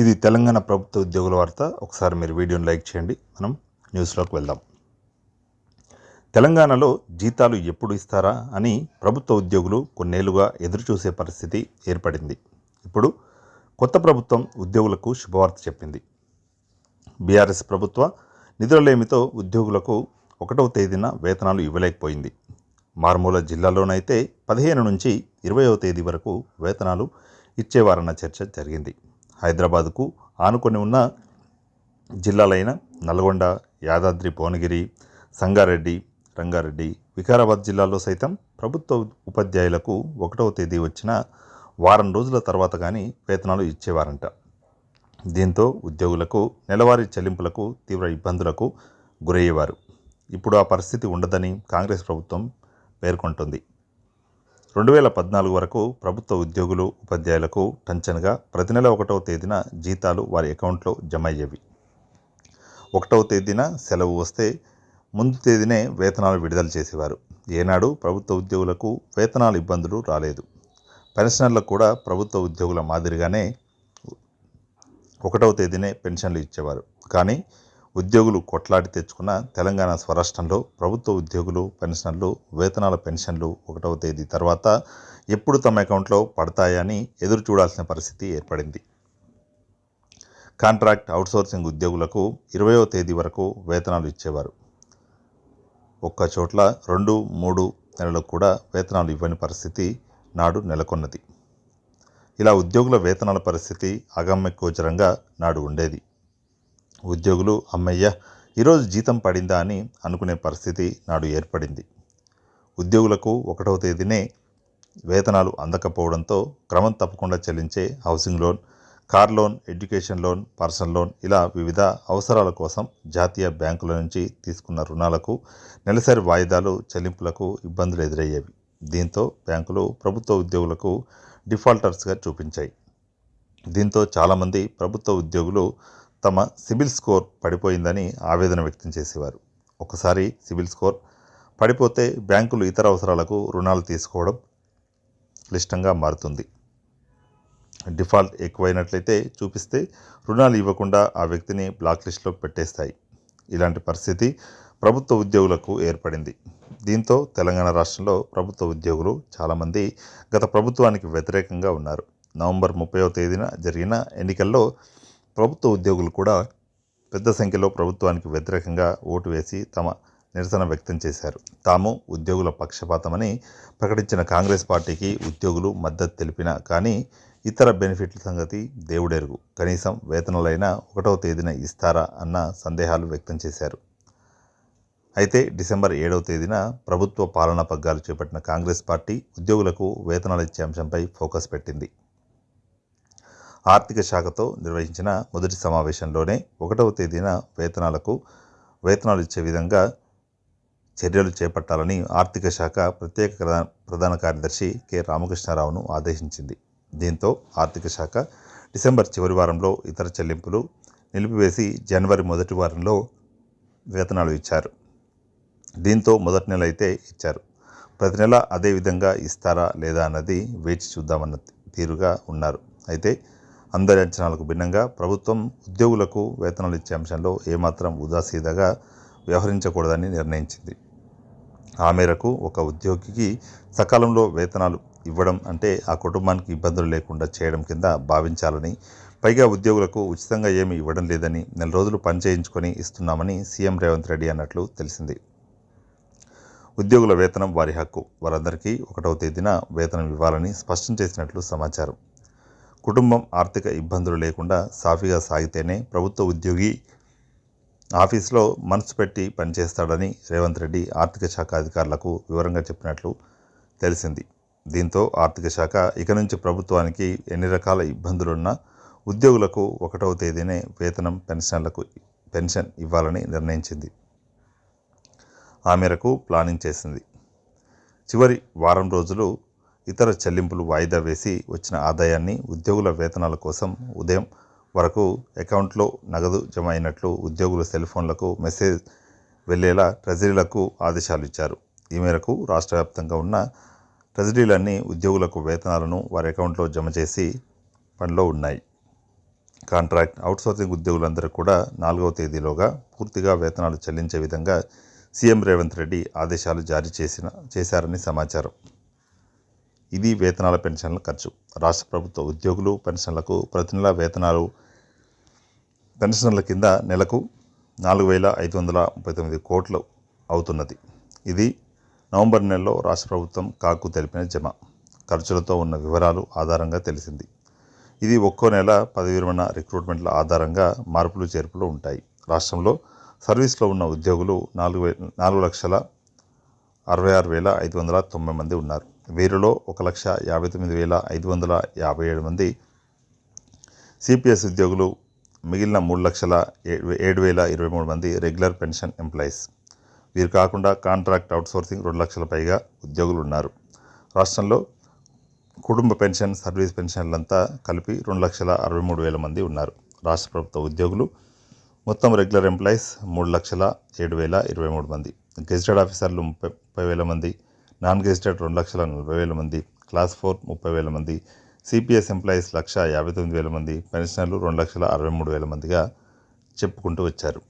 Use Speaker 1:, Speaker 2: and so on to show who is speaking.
Speaker 1: ఇది తెలంగాణ ప్రభుత్వ ఉద్యోగుల వార్త. ఒకసారి మీరు వీడియోని లైక్ చేయండి. మనం న్యూస్లోకి వెళ్దాం. తెలంగాణలో జీతాలు ఎప్పుడు ఇస్తారా అని ప్రభుత్వ ఉద్యోగులు కొన్నేళ్ళుగా ఎదురుచూసే పరిస్థితి ఏర్పడింది. ఇప్పుడు కొత్త ప్రభుత్వం ఉద్యోగులకు శుభవార్త చెప్పింది. బీఆర్ఎస్ ప్రభుత్వ నిధులలేమితో ఉద్యోగులకు ఒకటవ తేదీన వేతనాలు ఇవ్వలేకపోయింది. మారుమూల జిల్లాలోనైతే పదిహేను నుంచి ఇరవయవ తేదీ వరకు వేతనాలు ఇచ్చేవారన్న చర్చ జరిగింది. హైదరాబాద్కు ఆనుకొని ఉన్న జిల్లాలైన నల్గొండ యాదాద్రి భువనగిరి సంగారెడ్డి రంగారెడ్డి వికారాబాద్ జిల్లాలో సైతం ప్రభుత్వ ఉపాధ్యాయులకు ఒకటవ తేదీ వచ్చిన వారం రోజుల తర్వాత కానీ వేతనాలు ఇచ్చేవారంట. దీంతో ఉద్యోగులకు నెలవారీ చెల్లింపులకు తీవ్ర ఇబ్బందులకు గురయ్యేవారు. ఇప్పుడు ఆ పరిస్థితి ఉండదని కాంగ్రెస్ ప్రభుత్వం పేర్కొంటుంది. రెండు వేల పద్నాలుగు వరకు ప్రభుత్వ ఉద్యోగులు ఉపాధ్యాయులకు టంచన్గా ప్రతి నెల ఒకటవ తేదీన జీతాలు వారి అకౌంట్లో జమ అయ్యేవి ఒకటవ తేదీన సెలవు వస్తే ముందు తేదీనే వేతనాలు విడుదల చేసేవారు. ఏనాడు ప్రభుత్వ ఉద్యోగులకు వేతనాల ఇబ్బందులు రాలేదు. పెన్షనర్లకు కూడా ప్రభుత్వ ఉద్యోగుల మాదిరిగానే ఒకటవ తేదీనే పెన్షన్లు ఇచ్చేవారు. కానీ ఉద్యోగులు కొట్లాడి తెచ్చుకున్న తెలంగాణ స్వరాష్ట్రంలో ప్రభుత్వ ఉద్యోగులు పెన్షన్లు వేతనాల పెన్షన్లు ఒకటవ తేదీ తర్వాత ఎప్పుడు తమ అకౌంట్లో పడతాయని ఎదురు చూడాల్సిన పరిస్థితి ఏర్పడింది. కాంట్రాక్ట్ అవుట్సోర్సింగ్ ఉద్యోగులకు ఇరవయో తేదీ వరకు వేతనాలు ఇచ్చేవారు. ఒక్క చోట్ల రెండు మూడు నెలలకు కూడా వేతనాలు ఇవ్వని పరిస్థితి నాడు నెలకొన్నది. ఇలా ఉద్యోగుల వేతనాల పరిస్థితి అగమ్యకోచరంగా నాడు ఉండేది. ఉద్యోగులు అమ్మయ్య ఈరోజు జీతం పడిందా అని అనుకునే పరిస్థితి నాడు ఏర్పడింది. ఉద్యోగులకు ఒకటవ తేదీనే వేతనాలు అందకపోవడంతో క్రమం తప్పకుండా చెల్లించే housing loan car loan education loan personal loan ఇలా వివిధ అవసరాల కోసం జాతీయ బ్యాంకుల నుంచి తీసుకున్న రుణాలకు నెలసరి వాయిదాలు చెల్లింపులకు ఇబ్బందులు ఎదురయ్యేవి. దీంతో బ్యాంకులు ప్రభుత్వ ఉద్యోగులకు డిఫాల్టర్స్గా చూపించాయి. దీంతో చాలామంది ప్రభుత్వ ఉద్యోగులు తమ సిబిల్ స్కోర్ పడిపోయిందని ఆవేదన వ్యక్తం చేసేవారు. ఒకసారి సిబిల్ స్కోర్ పడిపోతే బ్యాంకులు ఇతర అవసరాలకు రుణాలు తీసుకోవడం క్లిష్టంగా మారుతుంది. డిఫాల్ట్ ఎక్కువైనట్లయితే చూపిస్తే రుణాలు ఇవ్వకుండా ఆ వ్యక్తిని బ్లాక్ లిస్ట్లో పెట్టేస్తాయి. ఇలాంటి పరిస్థితి ప్రభుత్వ ఉద్యోగులకు ఏర్పడింది. దీంతో తెలంగాణ రాష్ట్రంలో ప్రభుత్వ ఉద్యోగులు చాలామంది గత ప్రభుత్వానికి వ్యతిరేకంగా ఉన్నారు. నవంబర్ ముప్పైవ తేదీన జరిగిన ఎన్నికల్లో ప్రభుత్వ ఉద్యోగులు కూడా పెద్ద సంఖ్యలో ప్రభుత్వానికి వ్యతిరేకంగా ఓటు వేసి తమ నిరసన వ్యక్తం చేశారు. తాము ఉద్యోగుల పక్షపాతమని ప్రకటించిన కాంగ్రెస్ పార్టీకి ఉద్యోగులు మద్దతు తెలిపినా కానీ ఇతర బెనిఫిట్ల సంగతి దేవుడెరుగు. కనీసం వేతనాలైనా ఒకటవ తేదీన ఇస్తారా అన్న సందేహాలు వ్యక్తం చేశారు. అయితే డిసెంబర్ ఏడవ తేదీన ప్రభుత్వ పాలనా పగ్గాలు చేపట్టిన కాంగ్రెస్ పార్టీ ఉద్యోగులకు వేతనాలు ఇచ్చే అంశంపై ఫోకస్ పెట్టింది. ఆర్థిక శాఖతో నిర్వహించిన మొదటి సమావేశంలోనే ఒకటవ తేదీన వేతనాలకు వేతనాలు ఇచ్చే విధంగా చర్యలు చేపట్టాలని ఆర్థిక శాఖ ప్రత్యేక ప్రధాన ప్రధాన కార్యదర్శి కె. రామకృష్ణారావును ఆదేశించింది. దీంతో ఆర్థిక శాఖ డిసెంబర్ చివరి వారంలో ఇతర చెల్లింపులు నిలిపివేసి జనవరి మొదటి వారంలో వేతనాలు ఇచ్చారు. దీంతో మొదటి నెల అయితే ఇచ్చారు. ప్రతి నెల అదే విధంగా ఇస్తారా లేదా అన్నది వేచి చూద్దామన్న తీరుగా ఉన్నారు. అయితే అందరి అంచనాలకు భిన్నంగా ప్రభుత్వం ఉద్యోగులకు వేతనాలు ఇచ్చే అంశంలో ఏమాత్రం ఉదాసీదగా వ్యవహరించకూడదని నిర్ణయించింది. ఆ మేరకు ఒక ఉద్యోగికి సకాలంలో వేతనాలు ఇవ్వడం అంటే ఆ కుటుంబానికి ఇబ్బందులు లేకుండా చేయడం కింద భావించాలని పైగా ఉద్యోగులకు ఉచితంగా ఏమీ ఇవ్వడం లేదని నెల రోజులు పని చేయించుకొని ఇస్తున్నామని సీఎం రేవంత్ రెడ్డి అన్నట్లు తెలిసింది. ఉద్యోగుల వేతనం వారి హక్కు. వారందరికీ ఒకటవ తేదీన వేతనం ఇవ్వాలని స్పష్టం చేసినట్లు సమాచారం. కుటుంబం ఆర్థిక ఇబ్బందులు లేకుండా సాఫీగా సాగితేనే ప్రభుత్వ ఉద్యోగి ఆఫీస్లో మనసు పెట్టి పనిచేస్తాడని రేవంత్ రెడ్డి ఆర్థిక శాఖ అధికారులకు వివరంగా చెప్పినట్లు తెలిసింది. దీంతో ఆర్థిక శాఖ ఇక నుంచి ప్రభుత్వానికి ఎన్ని రకాల ఇబ్బందులున్నా ఉద్యోగులకు ఒకటవ తేదీనే వేతనం పెన్షన్లకు పెన్షన్ ఇవ్వాలని నిర్ణయించింది. ఆ మేరకు ప్లానింగ్ చేసింది. చివరి వారం రోజులు ఇతర చెల్లింపులు వాయిదా వేసి వచ్చిన ఆదాయాన్ని ఉద్యోగుల వేతనాల కోసం ఉదయం వరకు అకౌంట్లో నగదు జమ అయినట్లు ఉద్యోగుల సెల్ ఫోన్లకు మెసేజ్ వెళ్ళేలా ట్రెజరీలకు ఆదేశాలు ఇచ్చారు. ఈ మేరకు రాష్ట్ర వ్యాప్తంగా ఉన్న ట్రెజరీలన్నీ ఉద్యోగులకు వేతనాలను వారి అకౌంట్లో జమ చేసి పనిలో ఉన్నాయి. కాంట్రాక్ట్ అవుట్సోర్సింగ్ ఉద్యోగులందరూ కూడా నాలుగవ తేదీలోగా పూర్తిగా వేతనాలు చెల్లించే విధంగా సీఎం రేవంత్ రెడ్డి ఆదేశాలు జారీ చేసిన చేశారని సమాచారం. ఇది వేతనాల పెన్షన్ల ఖర్చు. రాష్ట్ర ప్రభుత్వ ఉద్యోగులు పెన్షన్లకు ప్రతి నెల వేతనాలు పెన్షన్ల కింద నెలకు నాలుగు వేల ఐదు వందల ముప్పై తొమ్మిది కోట్లు అవుతున్నది. ఇది నవంబర్ నెలలో రాష్ట్ర ప్రభుత్వం కాకు తెలిపిన జమ. ఖర్చులతో ఉన్న వివరాలు ఆధారంగా తెలిసింది. ఇది ఒక్కో నెల పదవి విరమణ రిక్రూట్మెంట్ల ఆధారంగా మార్పులు చేర్పులు ఉంటాయి. రాష్ట్రంలో సర్వీస్లో ఉన్న ఉద్యోగులు నాలుగు వే నాలుగు లక్షల అరవై ఆరు వేల ఐదు వందల తొంభై మంది ఉన్నారు. వీరిలో ఒక లక్ష యాభై తొమ్మిది వేల ఐదు వందల యాభై ఏడు మంది సిపిఎస్ ఉద్యోగులు మిగిలిన మూడు లక్షల ఏ- ఏడు వేల ఇరవై మూడు మంది రెగ్యులర్ పెన్షన్ ఎంప్లాయీస్. వీరు కాకుండా కాంట్రాక్ట్ అవుట్సోర్సింగ్ రెండు లక్షల పైగా ఉద్యోగులు ఉన్నారు. రాష్ట్రంలో కుటుంబ పెన్షన్ సర్వీస్ పెన్షన్లంతా కలిపి రెండు లక్షల అరవై మూడు వేల మంది ఉన్నారు. రాష్ట్ర ప్రభుత్వ ఉద్యోగులు మొత్తం రెగ్యులర్ ఎంప్లాయీస్ మూడు లక్షల ఏడు వేల ఇరవై మూడు మంది. గెజిటెడ్ ఆఫీసర్లు ముప్పై ముప్పై వేల మంది. నాన్ గెజిటెడ్ రెండు లక్షల నలభై వేల మంది క్లాస్ ఫోర్ ముప్పై వేల మంది సిపిఎస్ ఎంప్లాయీస్ లక్ష యాభై తొమ్మిది వేల మంది పెన్షనర్లు రెండు లక్షల అరవై మూడు వేల మందిగా చెప్పుకుంటూ వచ్చారు.